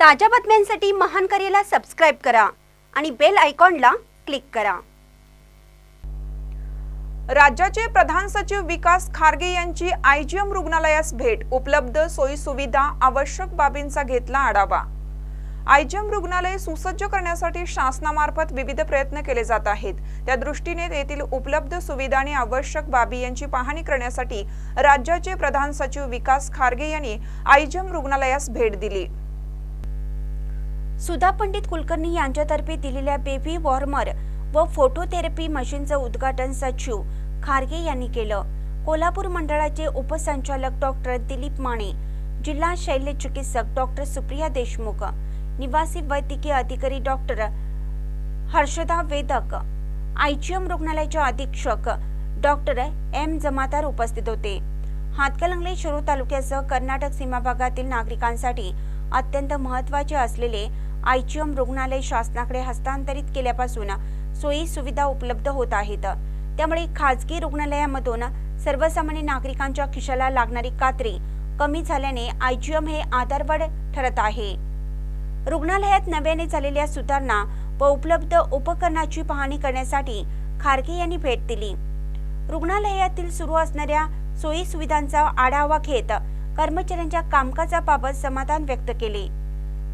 ताज्या बातम्यांसाठी महान करेला सबस्क्राईब करा आणि बेल आयकॉनला क्लिक करा. राज्याचे प्रधान सचिव विकास खारगे यांची आयजीएम रुग्णालयास भेट. उपलब्ध सोयी सुविधा आवश्यक बाबींचा घेतला आढावा. आयजीएम रुग्णालय सुसज्ज करण्यासाठी शासनामार्फत विविध प्रयत्न केले जात आहेत. त्या दृष्टीने तेथील उपलब्ध सुविधा आणि आवश्यक बाबी यांची पाहणी करण्यासाठी राज्याचे प्रधान सचिव विकास खारगे यांनी आयजीएम रुग्णालयास भेट दिली. सुधा पंडित कुलकर्णी यांच्यातर्फे दिलेल्या बेबी वॉर्मर व फोटोथेरपी मशीनचं उद्घाटन सचिव खारगे यांनी केलं. कोल्हापूर मंडळाचे उपसंचालक डॉक्टर दिलीप माने जिल्हा शैल्य चिकित्सक डॉक्टर सुप्रिया देशमुख निवासी वैद्यकीय अधिकारी डॉक्टर हर्षदा वेदक आयजीएम रुग्णालयाचे अधीक्षक डॉक्टर एम जमादार उपस्थित होते. हातकलंगले शिरूर तालुक्यासह कर्नाटक सीमा भागातील नागरिकांसाठी अत्यंत महत्त्वाचे असलेले आयजीएम रुग्णालय शासनाकडे हस्तांतरित केल्यापासून सोयी सुविधा उपलब्ध होत आहेत. त्यामुळे खाजगी रुग्णालयामधून सर्वसामान्य नागरिकांच्या खिशाला लागणारी कात्री कमी झाल्याने आयजीएम हे आधारवड ठरत आहे. रुग्णालयात नव्याने झालेल्या सुधारणा व उपलब्ध उपकरणाची पाहणी करण्यासाठी खारगे यांनी भेट दिली. रुग्णालयातील सुरू असणाऱ्या सोयी सुविधांचा आढावा घेत कर्मचाऱ्यांच्या कामकाजाबाबत समाधान व्यक्त केले.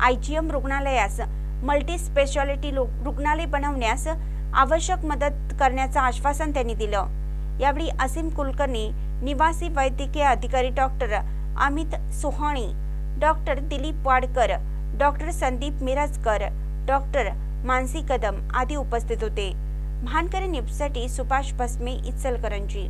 आयजीएम रुग्णालयास मल्टी स्पेशालिटी रुग्णालय बनवण्यास आवश्यक मदत करण्याचं आश्वासन त्यांनी दिलं. यावेळी असीम कुलकर्णी निवासी वैद्यकीय अधिकारी doctor Amit Sohani doctor Dilip Wadkar doctor Sandeep Mirajkar doctor Mansi Kadam आदी उपस्थित होते. भानकरी न्यूजसाठी सुभाष भस्मे इचलकरंजी.